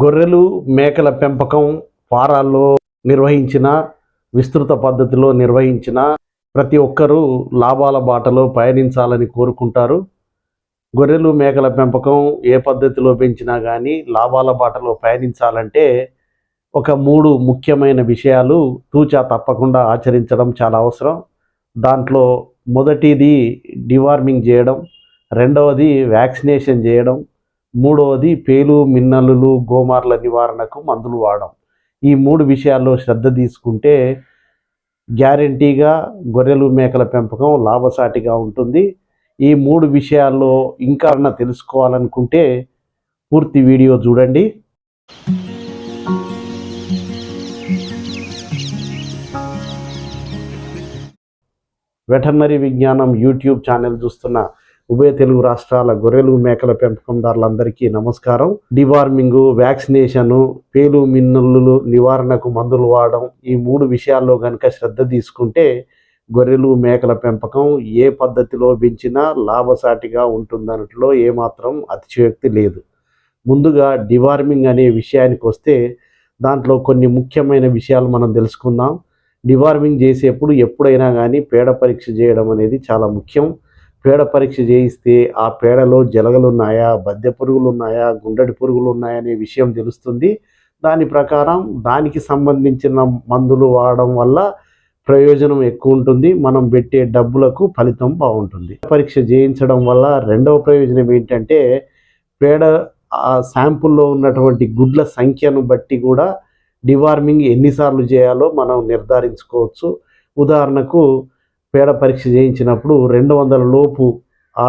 గొర్రెలు మేకల పెంపకం ఫారాల్లో నిర్వహించిన విస్తృత పద్ధతిలో నిర్వహించిన ప్రతి ఒక్కరూ లాభాల బాటలో పయనించాలని కోరుకుంటారు. గొర్రెలు మేకల పెంపకం ఏ పద్ధతిలో పెంచినా కానీ లాభాల బాటలో పయనించాలంటే ఒక మూడు ముఖ్యమైన విషయాలు తూచా తప్పకుండా ఆచరించడం చాలా అవసరం. దాంట్లో మొదటిది డివార్మింగ్ చేయడం రెండవది వ్యాక్సినేషన్ చేయడం మూడవది పేలు మిన్నలులు గోమార్ల నివారణకు మందులు వాడడం. ఈ మూడు విషయాల్లో శ్రద్ధ తీసుకుంటే గ్యారంటీగా గొర్రెలు మేకల పెంపకం లాభసాటిగా ఉంటుంది. ఈ మూడు విషయాల్లో ఇంకా తెలుసుకోవాలనుకుంటే పూర్తి వీడియో చూడండి. వెటర్నరీ విజ్ఞానం యూట్యూబ్ ఛానల్ చూస్తున్న ఉభయ తెలుగు రాష్ట్రాల గొర్రెలు మేకల పెంపకందారులందరికీ నమస్కారం. డివార్మింగ్ వ్యాక్సినేషన్ పేలు మిన్నులు నివారణకు మందులు వాడడం ఈ మూడు విషయాల్లో కనుక శ్రద్ధ తీసుకుంటే గొర్రెలు మేకల పెంపకం ఏ పద్ధతిలో పెంచినా లాభసాటిగా ఉంటుందనట్లో ఏమాత్రం అతిశయోక్తి లేదు. ముందుగా డివార్మింగ్ అనే విషయానికి వస్తే దాంట్లో కొన్ని ముఖ్యమైన విషయాలు మనం తెలుసుకుందాం. డివార్మింగ్ చేసేప్పుడు ఎప్పుడైనా కానీ పేడ పరీక్ష చేయడం అనేది చాలా ముఖ్యం. పేడ పరీక్ష చేయిస్తే ఆ పేడలో జలగలు ఉన్నాయా బద్దె పురుగులు ఉన్నాయా గుండెడి పురుగులు ఉన్నాయా అనే విషయం తెలుస్తుంది. దాని ప్రకారం దానికి సంబంధించిన మందులు వాడడం వల్ల ప్రయోజనం ఎక్కువ ఉంటుంది. మనం పెట్టే డబ్బులకు ఫలితం బాగుంటుంది. పరీక్ష చేయించడం వల్ల రెండవ ప్రయోజనం ఏంటంటే పేడ ఆ శాంపుల్లో ఉన్నటువంటి గుడ్ల సంఖ్యను బట్టి కూడా డివార్మింగ్ ఎన్నిసార్లు చేయాలో మనం నిర్ధారించుకోవచ్చు. ఉదాహరణకు పేడ పరీక్ష చేయించినప్పుడు రెండు వందల లోపు ఆ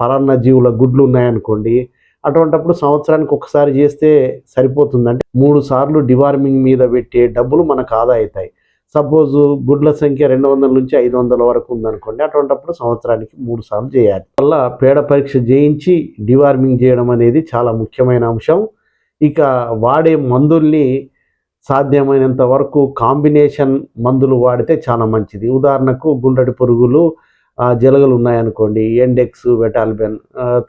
పరాన్న జీవుల గుడ్లు ఉన్నాయనుకోండి అటువంటప్పుడు సంవత్సరానికి ఒకసారి చేస్తే సరిపోతుందంటే మూడు సార్లు డివార్మింగ్ మీద పెట్టే డబ్బులు మనకు ఆదా అవుతాయి సపోజ్ గుడ్ల సంఖ్య రెండు వందల నుంచి ఐదు వందల వరకు ఉందనుకోండి అటువంటప్పుడు సంవత్సరానికి మూడు సార్లు చేయాలి. వల్ల పేడ పరీక్ష చేయించి డివార్మింగ్ చేయడం అనేది చాలా ముఖ్యమైన అంశం. ఇక వాడే మందుల్ని సాధ్యమైనంత వరకు కాంబినేషన్ మందులు వాడితే చాలా మంచిది. ఉదాహరణకు గుండ్రటి పురుగులు జలగలు ఉన్నాయనుకోండి ఎండెక్స్ వెటాల్బెన్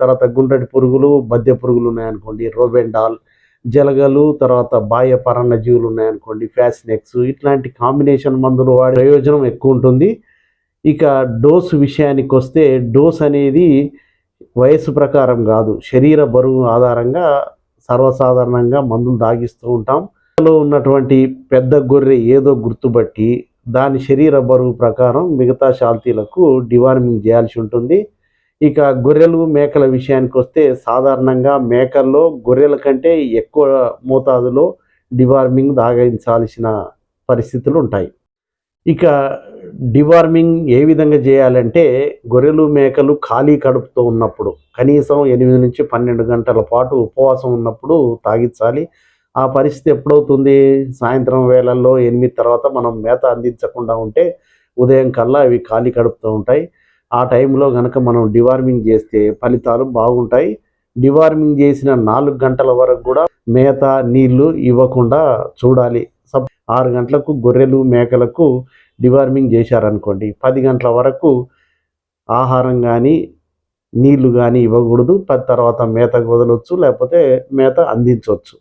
తర్వాత గుండ్రటి పురుగులు మధ్య పురుగులు ఉన్నాయనుకోండి రోబెండాల్ జలగలు తర్వాత బాహ్య పరన్న జీవులు ఉన్నాయనుకోండి ఫ్యాసినెక్స్ ఇట్లాంటి కాంబినేషన్ మందులు వాడే ప్రయోజనం ఎక్కువ ఉంటుంది. ఇక డోస్ విషయానికి వస్తే డోస్ అనేది వయసు ప్రకారం కాదు శరీర బరువు ఆధారంగా సర్వసాధారణంగా మందులు దాగిస్తూ ఉంటాం. లో ఉన్నటువంటి పెద్ద గొర్రె ఏదో గుర్తుబట్టి దాని శరీర బరువు ప్రకారం మిగతా శాల్తీలకు డివార్మింగ్ చేయాల్సి ఉంటుంది. ఇక గొర్రెలు మేకల విషయానికి వస్తే సాధారణంగా మేకల్లో గొర్రెల కంటే ఎక్కువ మోతాదులో డివార్మింగ్ దాగించాల్సిన పరిస్థితులు ఉంటాయి. ఇక డివార్మింగ్ ఏ విధంగా చేయాలంటే గొర్రెలు మేకలు ఖాళీ కడుపుతో ఉన్నప్పుడు కనీసం ఎనిమిది నుంచి పన్నెండు గంటల పాటు ఉపవాసం ఉన్నప్పుడు తాగించాలి. ఆ పరిస్థితి ఎప్పుడవుతుంది? సాయంత్రం వేళల్లో ఎనిమిది తర్వాత మనం మేత అందించకుండా ఉంటే ఉదయం కల్లా అవి ఖాళీ కడుపుతూ ఉంటాయి. ఆ టైంలో కనుక మనం డివార్మింగ్ చేస్తే ఫలితాలు బాగుంటాయి. డివార్మింగ్ చేసిన నాలుగు గంటల వరకు కూడా మేత నీళ్ళు ఇవ్వకుండా చూడాలి. సబ్ ఆరు గంటలకు గొర్రెలు మేకలకు డివార్మింగ్ చేశారనుకోండి పది గంటల వరకు ఆహారం కానీ నీళ్ళు కానీ ఇవ్వకూడదు. పది తర్వాత మేత వదలొచ్చు లేకపోతే మేత అందించవచ్చు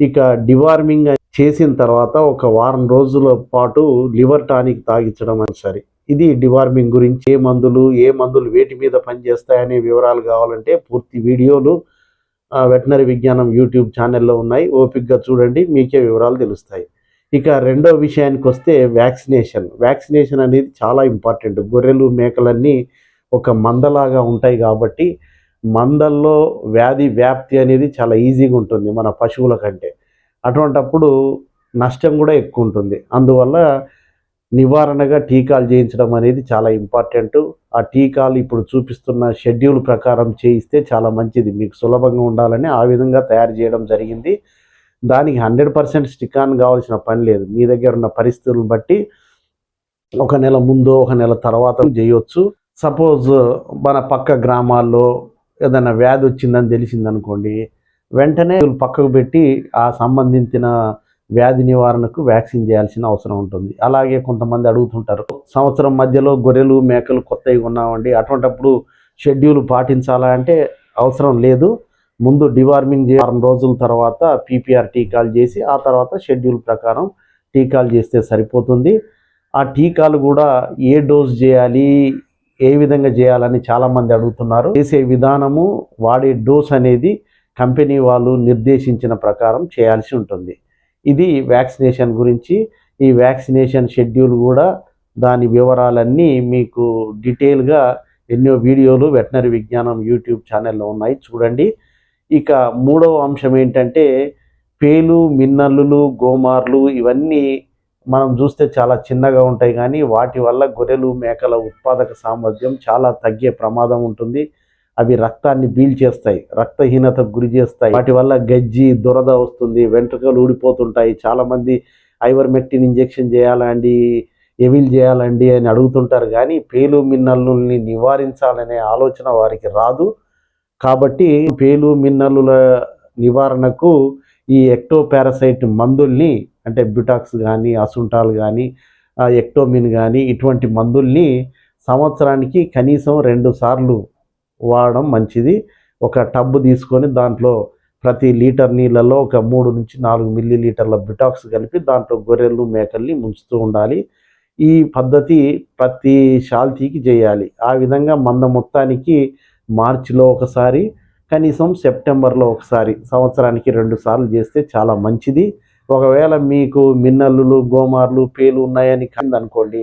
ఇక డివార్మింగ్ చేసిన తర్వాత ఒక వారం రోజుల పాటు లివర్ టానిక్ తాగించడం అని సరే ఇది డివార్మింగ్ గురించి ఏ మందులు ఏ మందులు వేటి మీద పనిచేస్తాయనే వివరాలు కావాలంటే పూర్తి వీడియోలు వెటనరీ విజ్ఞానం యూట్యూబ్ ఛానల్లో ఉన్నాయి. ఓపిక్గా చూడండి మీకే వివరాలు తెలుస్తాయి. ఇక రెండో విషయానికి వస్తే వ్యాక్సినేషన్. వ్యాక్సినేషన్ అనేది చాలా ఇంపార్టెంట్. గొర్రెలు మేకలన్నీ ఒక మందలాగా ఉంటాయి కాబట్టి మందల్లో వ్యాధి వ్యాప్తి అనేది చాలా ఈజీగా ఉంటుంది మన పశువుల కంటే. అటువంటప్పుడు నష్టం కూడా ఎక్కువ ఉంటుంది. అందువల్ల నివారణగా టీకాలు చేయించడం అనేది చాలా ఇంపార్టెంట్. ఆ టీకాలు ఇప్పుడు చూపిస్తున్న షెడ్యూల్ ప్రకారం చేయిస్తే చాలా మంచిది. మీకు సులభంగా ఉండాలని ఆ విధంగా తయారు చేయడం జరిగింది. దానికి హండ్రెడ్ పర్సెంట్ స్టిక్ ఆన్ కావాల్సిన పని లేదు. మీ దగ్గర ఉన్న పరిస్థితులను బట్టి ఒక నెల ముందు ఒక నెల తర్వాత చేయొచ్చు. సపోజ్ మన పక్క గ్రామాల్లో ఏదైనా వ్యాధి వచ్చిందని తెలిసిందనుకోండి వెంటనే పక్కకు పెట్టి ఆ సంబంధించిన వ్యాధి నివారణకు వ్యాక్సిన్ చేయాల్సిన అవసరం ఉంటుంది. అలాగే కొంతమంది అడుగుతుంటారు సంవత్సరం మధ్యలో గొర్రెలు మేకలు కొత్తవి ఉన్నామండి అటువంటప్పుడు షెడ్యూల్ పాటించాలా అంటే అవసరం లేదు. ముందు డివార్మింగ్ చే వారం రోజుల తర్వాత పీపీఆర్ టీకాలు చేసి ఆ తర్వాత షెడ్యూల్ ప్రకారం టీకాలు చేస్తే సరిపోతుంది. ఆ టీకాలు కూడా ఏ డోస్ చేయాలి ఏ విధంగా చేయాలని చాలామంది అడుగుతున్నారు. చేసే విధానము వాడే డోస్ అనేది కంపెనీ వాళ్ళు నిర్దేశించిన ప్రకారం చేయాల్సి ఉంటుంది. ఇది వ్యాక్సినేషన్ గురించి ఈ వ్యాక్సినేషన్ షెడ్యూల్ కూడా దాని వివరాలన్నీ మీకు డీటెయిల్గా ఎన్నో వీడియోలు వెటనరీ విజ్ఞానం యూట్యూబ్ ఛానల్లో ఉన్నాయి. చూడండి. ఇక మూడవ అంశం ఏంటంటే పేలు మిన్నల్లులు గోమార్లు ఇవన్నీ మనం చూస్తే చాలా చిన్నగా ఉంటాయి కానీ వాటి వల్ల గొర్రెలు మేకల ఉత్పాదక సామర్థ్యం చాలా తగ్గే ప్రమాదం ఉంటుంది. అవి రక్తాన్ని బీల్చేస్తాయి రక్తహీనతకు గురి చేస్తాయి. వాటి వల్ల గజ్జి దురద వస్తుంది వెంట్రుకలు ఊడిపోతుంటాయి. చాలామంది ఐవర్మెక్టిన్ ఇంజెక్షన్ చేయాలండి ఎవిల్ చేయాలండి అని అడుగుతుంటారు కానీ పేలు మిన్నల్ని నివారించాలనే ఆలోచన వారికి రాదు. కాబట్టి పేలు మిన్నలుల నివారణకు ఈ ఎక్టోపారసైట్ మందుల్ని అంటే బ్యూటాక్స్ కానీ అసుంటాల్ కానీ ఎక్టోమిన్ కానీ ఇటువంటి మందుల్ని సంవత్సరానికి కనీసం రెండు సార్లు వాడడం మంచిది. ఒక టబ్బు తీసుకొని దాంట్లో ప్రతి లీటర్ నీళ్ళలో ఒక మూడు నుంచి నాలుగు మిల్లీ లీటర్ల బిటాక్స్ కలిపి దాంట్లో గొర్రెలు మేకల్ని ముంచుతూ ఉండాలి. ఈ పద్ధతి ప్రతి షాల్తీకి చేయాలి. ఆ విధంగా మంద మొత్తానికి మార్చిలో ఒకసారి కనీసం సెప్టెంబర్లో ఒకసారి సంవత్సరానికి రెండు సార్లు చేస్తే చాలా మంచిది. ఒకవేళ మీకు మిన్నల్లులు గోమార్లు పేలు ఉన్నాయని కంది అనుకోండి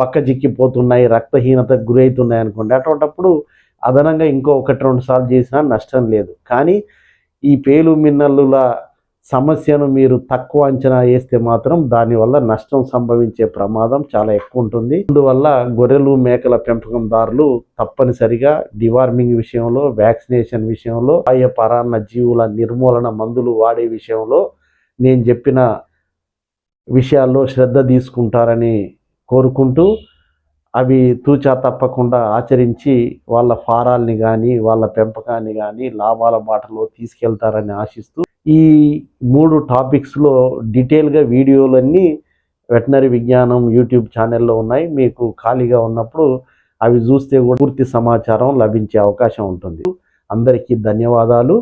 బక్క చిక్కిపోతున్నాయి రక్తహీనత గురవుతున్నాయి అనుకోండి అటువంటప్పుడు అదనంగా ఇంకో ఒకటి రెండు సార్లు చేసినా నష్టం లేదు. కానీ ఈ పేలు మిన్నల్లుల సమస్యను మీరు తక్కువ అంచనా వేస్తే మాత్రం దానివల్ల నష్టం సంభవించే ప్రమాదం చాలా ఎక్కువ ఉంటుంది. అందువల్ల గొర్రెలు మేకల పెంపకందారులు తప్పనిసరిగా డివార్మింగ్ విషయంలో వ్యాక్సినేషన్ విషయంలో బాహ్య పరాన్న జీవుల నిర్మూలన మందులు వాడే విషయంలో నేను చెప్పిన విషయాల్లో శ్రద్ధ తీసుకుంటారని కోరుకుంటూ అవి తూచా తప్పకుండా ఆచరించి వాళ్ళ ఫారాల్ని కానీ వాళ్ళ పెంపకాన్ని కానీ లాభాల బాటలో తీసుకెళ్తారని ఆశిస్తూ ఈ మూడు టాపిక్స్లో డీటెయిల్గా వీడియోలన్నీ వెటనరీ విజ్ఞానం యూట్యూబ్ ఛానల్లో ఉన్నాయి. మీకు ఖాళీగా ఉన్నప్పుడు అవి చూస్తే కూడా పూర్తి సమాచారం లభించే అవకాశం ఉంటుంది. అందరికీ ధన్యవాదాలు.